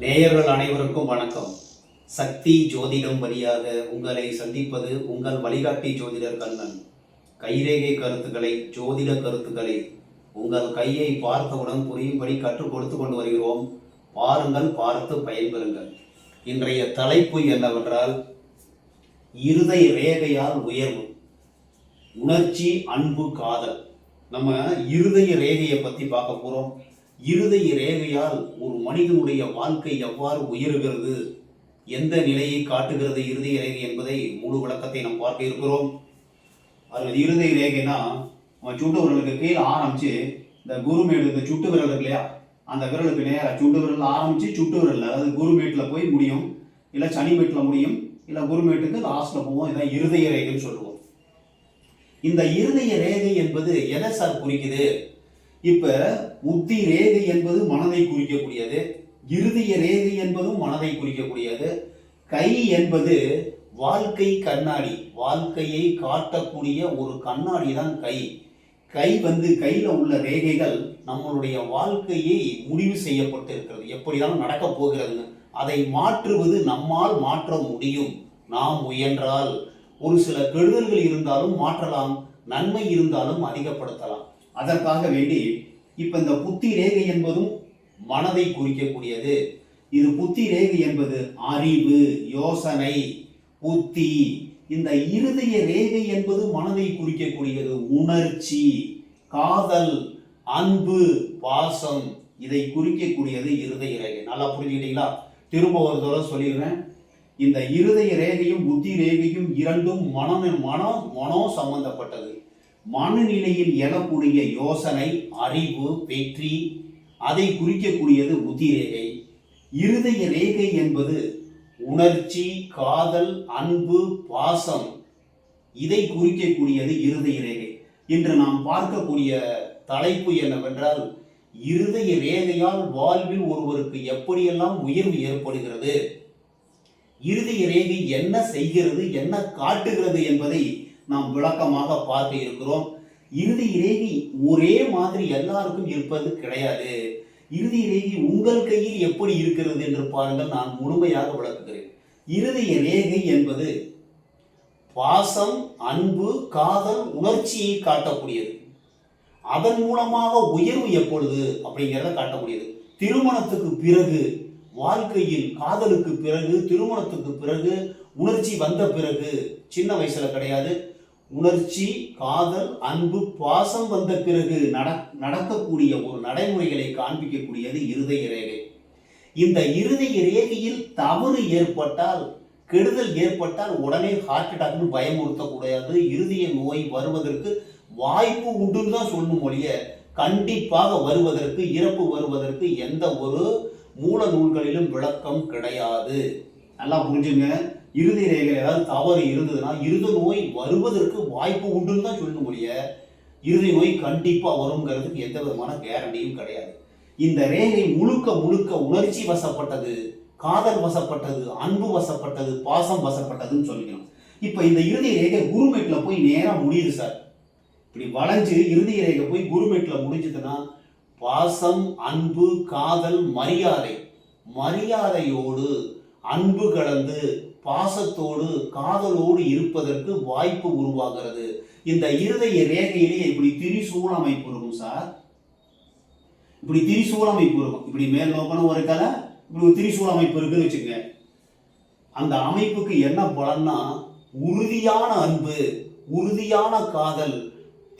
நேயர்கள் அனைவருக்கும் வணக்கம். சக்தி ஜோதிடம் வழியாக உங்களை சந்திப்பது உங்கள் வழிகாட்டி ஜோதிடர் கண்ணன். கைரேகை கருத்துக்களை ஜோதிட கருத்துக்களை உங்கள் கையை பார்த்தவுடன் புரியும்படி கற்றுக் கொடுத்து கொண்டு வருகிறோம். பாருங்கள் பார்த்து பயன்பெறுங்கள். இன்றைய தலைப்பு என்னவென்றால் இருதய ரேகையால் உயர்வு. உணர்ச்சி அன்பு காதல். நம்ம இருதய ரேகையை பற்றி பார்க்க போகிறோம் இருதய ரேகையால் ஒரு மனிதனுடைய வாழ்க்கை எவ்வாறு உயர்கிறது? எந்த நிலையை காட்டுகிறது இருதய ரேகை என்பதை முழு விளக்கத்தை நாம் பார்க்க இருக்கிறோம். அதில் இருதய ரேகைனா நம்ம சுட்டு விரலுக்கு கீழே ஆரம்பிச்சு இந்த குருமேடு இந்த சுட்டு விரல் இருக்கு இல்லையா? அந்த விரலுக்கு நேராக சுட்டு விரல் ஆரம்பிச்சு சுட்டு விரல் அதாவது குருமேட்டில் போய் முடியும் இல்லை சனிமேட்டில் முடியும் இல்லை குருமேட்டுக்கு லாஸ்ட்டில் போவோம் இதான் இருதய ரேகைன்னு சொல்லுவோம். இந்த இருதய ரேகை என்பது எதை சார் குறிக்குது? இப்ப உத்தி ரேகை என்பது மனதை குறிக்கக்கூடியது இருதய ரேகை என்பதும் மனதை குறிக்கக்கூடியது. கை என்பது வாழ்க்கை கண்ணாடி வாழ்க்கையை காட்டக்கூடிய ஒரு கண்ணாடி தான் கை. கை வந்து கையில உள்ள ரேகைகள் நம்மளுடைய வாழ்க்கையை முடிவு செய்யப்பட்டு இருக்கிறது எப்படிதான் நடக்க போகிறது அதை மாற்றுவது நம்மால் மாற்ற முடியும். நாம் முயன்றால். ஒரு சில கெடுதல்கள் இருந்தாலும் மாற்றலாம் நன்மை இருந்தாலும் அதிகப்படுத்தலாம். அதற்காக வேண்டி இப்ப இந்த புத்தி ரேகை என்பதும் மனதை குறிக்கக்கூடியது. இது புத்தி ரேகை என்பது அறிவு யோசனை புத்தி. இந்த இருதய ரேகை என்பது மனதை குறிக்கக்கூடியது. உணர்ச்சி காதல் அன்பு பாசம் இதை குறிக்கக்கூடியது இருதய ரேகை. நல்லா புரிஞ்சுக்கிட்டீங்களா? திரும்ப ஒரு தடவை சொல்லிடுறேன். இந்த இருதய ரேகையும் புத்தி ரேகையும் இரண்டும் மனம் மனம் மனம் சம்பந்தப்பட்டது. மனநிலையில் எழக்கூடிய யோசனை அறிவு வெற்றி அதை குறிக்கக்கூடியது புத்தி ரேகை இருதய ரேகை என்பது உணர்ச்சி காதல் அன்பு பாசம். இதை குறிக்கக்கூடியது இருதய ரேகை. இன்று நாம் பார்க்கக்கூடிய தலைப்பு என்னவென்றால் இருதய ரேகையால் வாழ்வில் ஒருவருக்கு எப்படியெல்லாம் உயர்வு ஏற்படுகிறது? இருதய ரேகை என்ன செய்கிறது என்ன காட்டுகிறது என்பதை நாம் விளக்கமாக பார்க்க இருக்கிறோம். இறுதி இறைவி ஒரே மாதிரி எல்லாருக்கும் இருப்பது கிடையாது. இறுதி ரேகை உங்கள் கையில் எப்படி இருக்கிறது என்று பாருங்கள் நான் முழுமையாக விளக்குகிறேன். இறுதி ரேகை என்பது பாசம் அன்பு காதல் உணர்ச்சியை காட்டக்கூடியது. அதன் மூலமாக உயர்வு எப்பொழுது அப்படிங்கிறத காட்டக்கூடியது. திருமணத்துக்கு பிறகு வாழ்க்கையில் காதலுக்கு பிறகு திருமணத்துக்கு பிறகு உணர்ச்சி வந்த பிறகு சின்ன வயசுல கிடையாது. உணர்ச்சி காதல் அன்பு பாசம் வந்த பிறகு நட நடக்கக்கூடிய ஒரு நடைமுறைகளை காண்பிக்கக்கூடியது இருதய ரேகை. இந்த இருதய ரேகையில் தவறு ஏற்பட்டால் கெடுதல் ஏற்பட்டால் உடனே ஹார்ட் அட்டாக்னு பயமுறுத்தக்கூடாது. இருதய நோய் வருவதற்கு வாய்ப்பு உண்டுன்னு தான் சொல்லும் மொழிய கண்டிப்பாக வருவதற்கு இறப்பு வருவதற்கு எந்த ஒரு மூல நூல்களிலும் விளக்கம் கிடையாது. நல்லா புரிஞ்சுங்க. இறுதி ரேகையில் ஏதாவது தவறு இருந்ததுன்னா இருத நோய் வருவதற்கு வாய்ப்பு உண்டுன்னு தான் சொல்லணும் முடிய இறுதி நோய் கண்டிப்பாக வருங்கிறதுக்கு எந்த விதமான கேரண்டியும் கிடையாது. இந்த ரேகை முழுக்க முழுக்க உணர்ச்சி வசப்பட்டது காதல் வசப்பட்டது அன்பு வசப்பட்டது பாசம் வசப்பட்டதுன்னு சொல்லிக்கணும் இப்போ இந்த இறுதி ரேகை குருமேட்டில் போய் நேராக முடியுது சார். இப்படி வளைஞ்சு இறுதி ரேகை போய் குருமேட்டில் முடிஞ்சதுன்னா பாசம் அன்பு காதல் மரியாதை. மரியாதையோடு அன்பு கலந்து பாசத்தோடு காதலோடு இருப்பதற்கு வாய்ப்பு உருவாகிறது. இந்த இருதய ரேகையிலேயே இப்படி திரிசூல அமைப்பு இருக்கும் சார். இப்படி திரிசூல அமைப்பு இருக்கும். இப்படி மேல் நோக்கணும் ஒரு கலை இப்படி ஒரு திரிசூல அமைப்பு இருக்குன்னு வச்சுக்கோங்க. அந்த அமைப்புக்கு என்ன பலன்னா உறுதியான அன்பு உறுதியான காதல்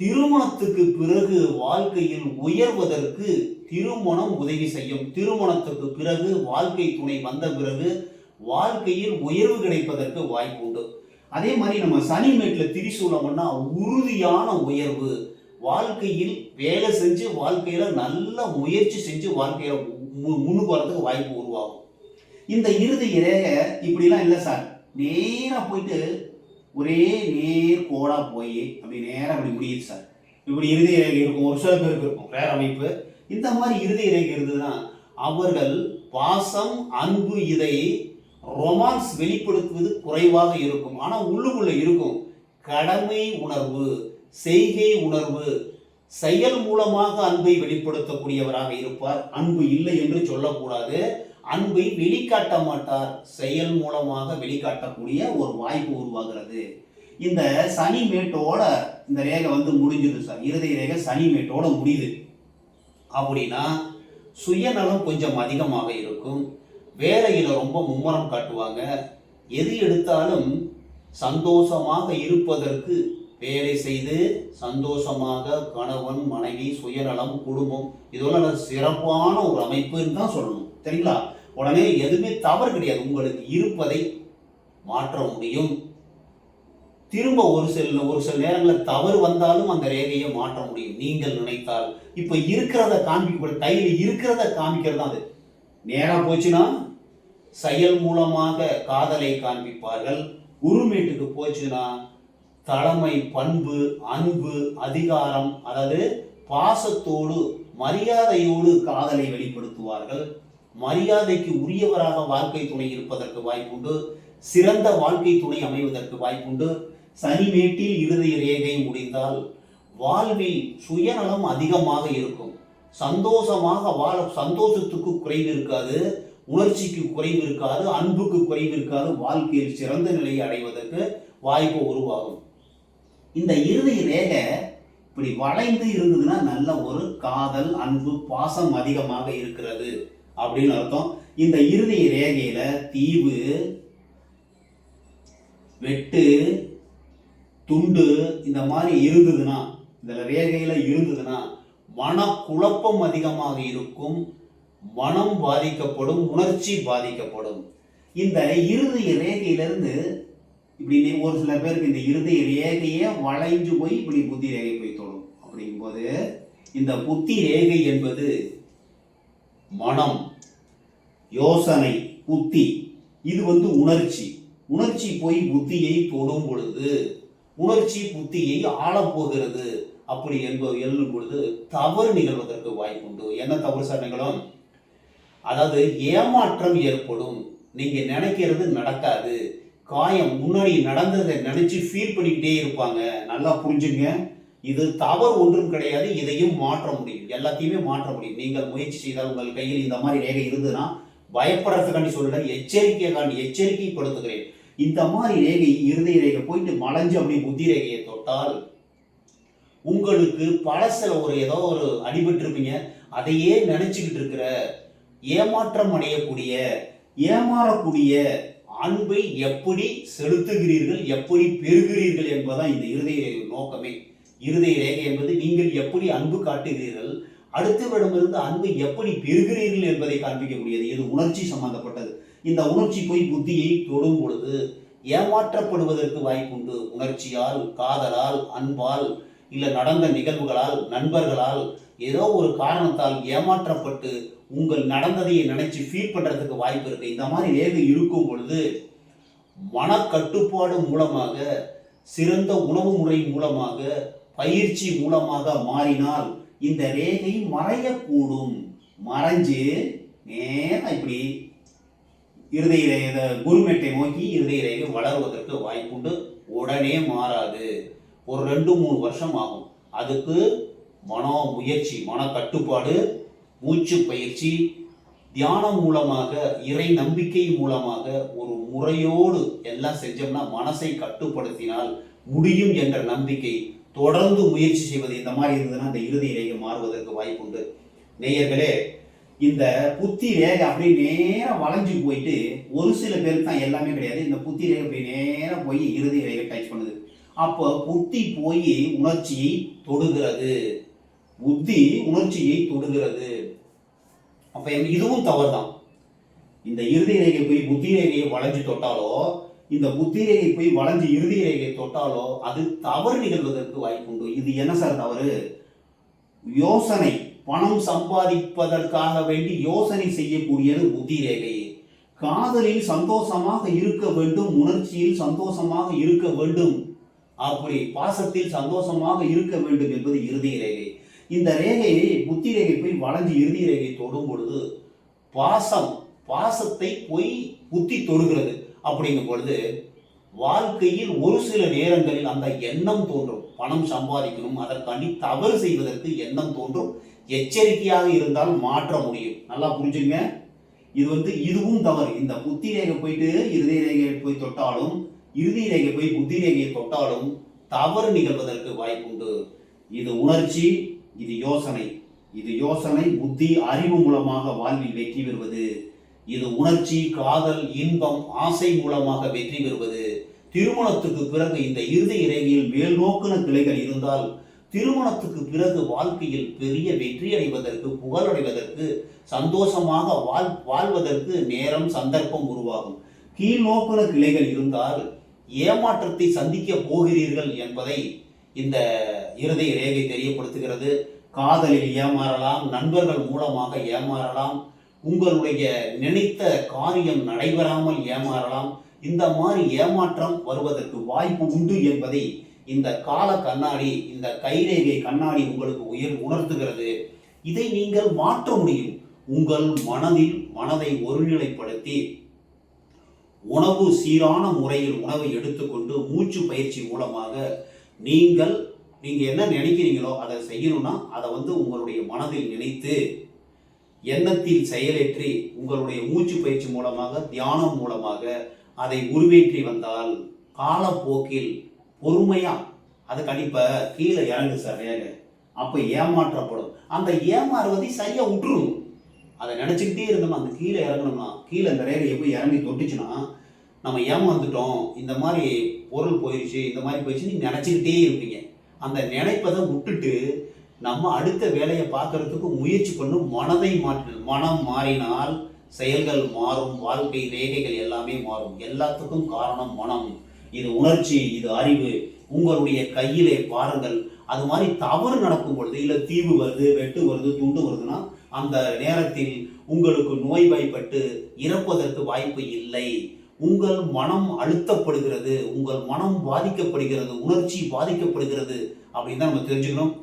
திருமணத்துக்கு பிறகு வாழ்க்கையில் உயர்வதற்கு திருமணம் உதவி செய்யும். திருமணத்துக்கு பிறகு வாழ்க்கை துணை வந்த பிறகு வாழ்க்கையில் உயர்வு கிடைப்பதற்கு வாய்ப்பு உண்டு அதே மாதிரி நம்ம சனிமேட்டில் திரிசூலம்னா உறுதியான உயர்வு. வாழ்க்கையில் வேலை செஞ்சு வாழ்க்கையில நல்ல முயற்சி செஞ்சு வாழ்க்கையில முன்னுக்கு வரதுக்கு வாய்ப்பு உருவாகும். இந்த இறுதி இறைய இப்படிலாம் இல்லை சார். நேராக போயிட்டு ஒரே நேர் கோடா போய் அப்படி நேரம் அப்படி முடியுது சார். இப்படி இறுதி ரேகை இருக்கும். ஒரு சில பேருக்கு இருக்கும். வேற அமைப்பு. இந்த மாதிரி இறுதி ரேகை இருந்ததுன்னா அவர்கள் பாசம் அன்பு இதை ரொமான்ஸ் வெளிப்படுத்துவது குறைவாக இருக்கும். ஆனால் உள்ளுக்குள்ளே இருக்கும். கடமை உணர்வு செய்கை உணர்வு செயல் மூலமாக அன்பை வெளிப்படுத்தக்கூடியவராக இருப்பார். அன்பு இல்லை என்று சொல்லக்கூடாது. அன்பை வெளிக்காட்ட மாட்டார். செயல் மூலமாக வெளிக்காட்டக்கூடிய ஒரு வாய்ப்பு உருவாகிறது. இந்த சனி மேட்டோட இந்த ரேகை வந்து முடிஞ்சுது சார். இருதய ரேகை சனி மேட்டோட முடியுது. அப்படின்னா சுயநலம் கொஞ்சம் அதிகமாக இருக்கும். வேலையில் ரொம்ப மும்முரம் காட்டுவாங்க. எது எடுத்தாலும் சந்தோஷமாக இருப்பதற்கு வேலை செய்து சந்தோஷமாக கணவன் மனைவி சுயநலம் குடும்பம் இதெல்லாம் சிறப்பான ஒரு அமைப்புன்னு தான் சொல்லணும். சரிங்களா? உடனே எதுவுமே தவறு கிடையாது. உங்களுக்கு இருப்பதை மாற்ற முடியும். திரும்ப ஒரு சில ஒரு சில நேரங்களில் தவறு வந்தாலும் அந்த ரேகையை மாற்ற முடியும். நீங்கள் நினைத்தால். இப்போ இருக்கிறத காமிக்க கையில் இருக்கிறத காமிக்கிறது தான் அது. நேராக போச்சுன்னா செயல் மூலமாக காதலை காண்பிப்பார்கள். உருமேட்டுக்கு போச்சுன்னா தலைமை பண்பு அன்பு அதிகாரம் அதாவது பாசத்தோடு மரியாதையோடு காதலை வெளிப்படுத்துவார்கள். மரியாதைக்கு உரியவராக வாழ்க்கை துணை இருப்பதற்கு வாய்ப்புண்டு. சிறந்த வாழ்க்கை துணை அமைவதற்கு வாய்ப்புண்டு. சனிமேட்டில் இருதய ரேகை முடிந்தால் வாழ்வில் சுயநலம் அதிகமாக இருக்கும். சந்தோஷமாக வாழ சந்தோஷத்துக்கு குறைவு இருக்காது. உணர்ச்சிக்கு குறைவு இருக்காது அன்புக்கு குறைவு இருக்காது வாழ்க்கையில் சிறந்த நிலையை அடைவதற்கு வாய்ப்பு உருவாகும். இந்த இறுதி ரேகை இப்படி வளைந்து இருந்ததுன்னா நல்ல ஒரு காதல் அன்பு பாசம் அதிகமாக இருக்கிறது அப்படின்னு அர்த்தம். இந்த இருதய ரேகையில தீவு வெட்டு துண்டு இந்த மாதிரி இருந்ததுன்னா இந்த ரேகையில இருந்ததுன்னா மனக்குழப்பம் அதிகமாக இருக்கும் மனம் பாதிக்கப்படும் உணர்ச்சி பாதிக்கப்படும். இந்த இருதய ரேகையிலிருந்து இப்படி ஒரு சில பேருக்கு இந்த இருதய ரேகையே வளைஞ்சு போய் இப்படி புத்தி ரேகை போய் தொடும். அப்படிங்கும்போது இந்த புத்தி ரேகை என்பது மனம் யோசனை புத்தி இது வந்து உணர்ச்சி. உணர்ச்சி போய் புத்தியை தொடும் பொழுது உணர்ச்சி புத்தியை ஆளப் போகிறது. அப்படி என்பது எழுதும் பொழுது தவறு நிகழ்வதற்கு வாய்ப்புண்டு. என்ன தவறு சார் நிகழும்? அதாவது ஏமாற்றம் ஏற்படும். நீங்க நினைக்கிறது நடக்காது. காயம் முன்னாடி நடந்ததை நினைச்சு ஃபீல் பண்ணிக்கிட்டே இருப்பாங்க. நல்லா புரிஞ்சுங்க. இது தவறு ஒன்றும் கிடையாது. இதையும் மாற்ற முடியும். எல்லாத்தையுமே மாற்ற முடியும். நீங்கள் முயற்சி செய்தால் உங்கள் கையில் இந்த மாதிரி ரேகை இருந்ததுன்னா பயப்படுறதுக்காண்டி சொல்லல எச்சரிக்கைக்காண்டி எச்சரிக்கைப்படுத்துகிறேன் இந்த மாதிரி ரேகை இருதய ரேகை போயிட்டு மலைஞ்சு அப்படி புத்தி ரேகையை தொட்டால் உங்களுக்கு பழசில் ஒரு ஏதோ ஒரு அடிபட்டிருப்பீங்க. அதையே நினைச்சுக்கிட்டு இருக்கிற ஏமாற்றம் அடையக்கூடிய ஏமாறக்கூடிய அன்பை எப்படி செலுத்துகிறீர்கள் எப்படி பெறுகிறீர்கள் என்பதுதான் இந்த இருதய நோக்கமே. இருதய ரேகை என்பது நீங்கள் எப்படி அன்பு காட்டுகிறீர்கள் அடுத்தவரிடமிருந்து அன்பை எப்படி பெறுகிறீர்கள் என்பதை காண்பிக்கக்கூடியது. இது உணர்ச்சி சம்பந்தப்பட்டது. இந்த உணர்ச்சி போய் புத்தியை தொடும் பொழுது ஏமாற்றப்படுவதற்கு வாய்ப்புண்டு. உணர்ச்சியால் காதலால் அன்பால் இல்லை நடந்த நிகழ்வுகளால் நண்பர்களால் ஏதோ ஒரு காரணத்தால் ஏமாற்றப்பட்டு உங்கள் நடந்ததையை நினைச்சு ஃபீல் பண்ணுறதுக்கு வாய்ப்பு இருக்கு. இந்த மாதிரி ரேகை இருக்கும் பொழுது மனக்கட்டுப்பாடு மூலமாக சிறந்த உணவு முறை மூலமாக பயிற்சி மூலமாக மாறினால் இந்த ரேகை மறையக்கூடும். மறைஞ்சு நேரம் இப்படி இருதய ரேகை குருமேட்டை நோக்கி இருதய ரேகை வளருவதற்கு வாய்ப்புண்டு. உடனே மாறாது. ஒரு ரெண்டு மூணு வருஷம் ஆகும். அதுக்கு மன முயற்சி மன கட்டுப்பாடு மூச்சு பயிற்சி தியானம் மூலமாக இறை நம்பிக்கை மூலமாக ஒரு முறையோடு எல்லாம் செஞ்சோம்னா மனசை கட்டுப்படுத்தினால் முடியும் என்ற நம்பிக்கை தொடர்ந்து முயற்சி செய்வது இந்த மாதிரி இருந்ததுன்னா இந்த இறுதி ரேகை மாறுவதற்கு வாய்ப்புண்டு நேயர்களே இந்த புத்தி ரேகை அப்படியே நேரம் வளைஞ்சு போயிட்டு ஒரு சில பேருக்கு தான் எல்லாமே கிடையாது. இந்த புத்தி ரேகை அப்படியே நேரம் போய் இறுதி ரேகை டச் பண்ணுது. அப்போ புத்தி போய் உணர்ச்சியை தொடுகிறது. புத்தி உணர்ச்சியை தொடுகிறது. அப்ப எங்க- இதுவும் தவறுதான். இந்த இறுதி ரேகை போய் புத்தி ரேகையை வளைஞ்சு தொட்டாலோ இந்த புத்தி ரேகை போய் வளைஞ்சு இறுதி ரேகை தொட்டாலோ அது தவறு நிகழ்வதற்கு வாய்ப்புண்டு. இது என்ன சார் தவறு? யோசனை பணம் சம்பாதிப்பதற்காக வேண்டி யோசனை செய்யக்கூடியது புத்தி ரேகை. காதலில் சந்தோஷமாக இருக்க வேண்டும் உணர்ச்சியில் சந்தோஷமாக இருக்க வேண்டும். அப்படி பாசத்தில் சந்தோஷமாக இருக்க வேண்டும் என்பது இறுதி ரேகை. இந்த ரேகை புத்தி ரேகை போய் வளைஞ்சு இறுதி ரேகை தொடும் பொழுது பாசம் பாசத்தை போய் புத்தி தொடுகிறது. அப்படிங்கும் பொழுது வாழ்க்கையில் ஒரு சில நேரங்களில் அந்த எண்ணம் தோன்றும். பணம் சம்பாதிக்கணும் அதற்காண்டி தவறு செய்வதற்கு எண்ணம் தோன்றும். எச்சரிக்கையாக இருந்தால் மாற்ற முடியும். நல்லா புரிஞ்சுங்க இது வந்து இதுவும் தவறு. இந்த புத்தி ரேகை போயிட்டு இருதய ரேகையை போய் தொட்டாலும் இறுதி ரேகை போய் புத்தி ரேகையை தொட்டாலும் தவறு நிகழ்வதற்கு வாய்ப்புண்டு. இது உணர்ச்சி இது யோசனை. இது யோசனை புத்தி அறிவு மூலமாக வாழ்வில் வெற்றி பெறுவது. இது உணர்ச்சி காதல் இன்பம் ஆசை மூலமாக வெற்றி பெறுவது. திருமணத்துக்கு பிறகு இந்த இறுதி இறைவியில் மேல் நோக்குன கிளைகள் இருந்தால் திருமணத்துக்கு பிறகு வாழ்க்கையில் பெரிய வெற்றி அடைவதற்கு புகழடைவதற்கு சந்தோஷமாக வாழ் வாழ்வதற்கு நேரம் சந்தர்ப்பம் உருவாகும். கீழ் நோக்குன கிளைகள் இருந்தால் ஏமாற்றத்தை சந்திக்க போகிறீர்கள் என்பதை இந்த இருதய ரேகை தெரியப்படுத்துகிறது. காதலில் ஏமாறலாம் நண்பர்கள் மூலமாக ஏமாறலாம் உங்களுடைய நினைத்த காரியம் நடைபெறாமல் ஏமாறலாம் இந்த மாதிரி ஏமாற்றம் வருவதற்கு வாய்ப்பு உண்டு என்பதை இந்த கால கண்ணாடி இந்த கைரேகை கண்ணாடி உங்களுக்கு உயர் உணர்த்துகிறது. இதை நீங்கள் மாற்ற முடியும். உங்கள் மனதில் மனதை ஒருநிலைப்படுத்தி உணவு சீரான முறையில் உணவை எடுத்துக்கொண்டு மூச்சு பயிற்சி மூலமாக நீங்கள் நீங்கள் என்ன நினைக்கிறீங்களோ அதை செய்யணும்னா அதை வந்து உங்களுடைய மனதில் நினைத்து எண்ணத்தில் செயலேற்றி உங்களுடைய மூச்சு பயிற்சி மூலமாக தியானம் மூலமாக அதை உருவேற்றி வந்தால் காலப்போக்கில் பொறுமையாக அது கண்டிப்பாக கீழே இறங்கு சார் வேக. அப்போ ஏமாற்றப்படும். அந்த ஏமாறுவதை சரியாக விட்டுரும் அதை நினச்சிக்கிட்டே இருந்தோம் அந்த கீழே இறங்கணும்னா கீழே அந்த ரேகை எப்படி இறங்கி தொட்டுச்சுன்னா நம்ம ஏமாந்துட்டோம் இந்த மாதிரி பொருள் போயிடுச்சு இந்த மாதிரி போயிடுச்சு நீங்கள் நினச்சிக்கிட்டே இருப்பீங்க. அந்த நினைப்பதை விட்டுட்டு நம்ம அடுத்த வேலையை பார்க்கறதுக்கு முயற்சி பண்ணும் மனதை மாற்று. மனம் மாறினால் செயல்கள் மாறும் வாழ்க்கை ரேகைகள் எல்லாமே மாறும். எல்லாத்துக்கும் காரணம் மனம். இது உணர்ச்சி இது அறிவு. உங்களுடைய கையிலே பாருங்கள். அது மாதிரி தவறு நடக்கும் பொழுது இல்லை தீவு வருது வெட்டு வருது துண்டு வருதுன்னா அந்த நேரத்தில் உங்களுக்கு நோய்வாய்ப்பட்டு இறப்பதற்கு வாய்ப்பு இல்லை. உங்கள் மனம் அழுத்தப்படுகிறது உங்கள் மனம் பாதிக்கப்படுகிறது உணர்ச்சி பாதிக்கப்படுகிறது அப்படின்னு தான் நம்ம தெரிஞ்சுக்கணும்.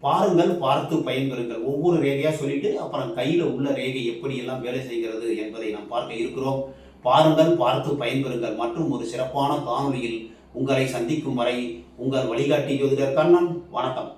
பாருங்கள் பார்த்து பயன்பெறுங்கள். ஒவ்வொரு ரேகையாக சொல்லிட்டு அப்புறம் கையில் உள்ள ரேகை எப்படி எல்லாம் வேலை செய்கிறது என்பதை நாம் பார்க்க இருக்கிறோம். பாருங்கள் பார்த்து பயன்பெறுங்கள். மற்றும் ஒரு சிறப்பான காணொலியில் உங்களை சந்திக்கும் வரை உங்கள் வழிகாட்டி ஜோதிடர் கண்ணன் வணக்கம்.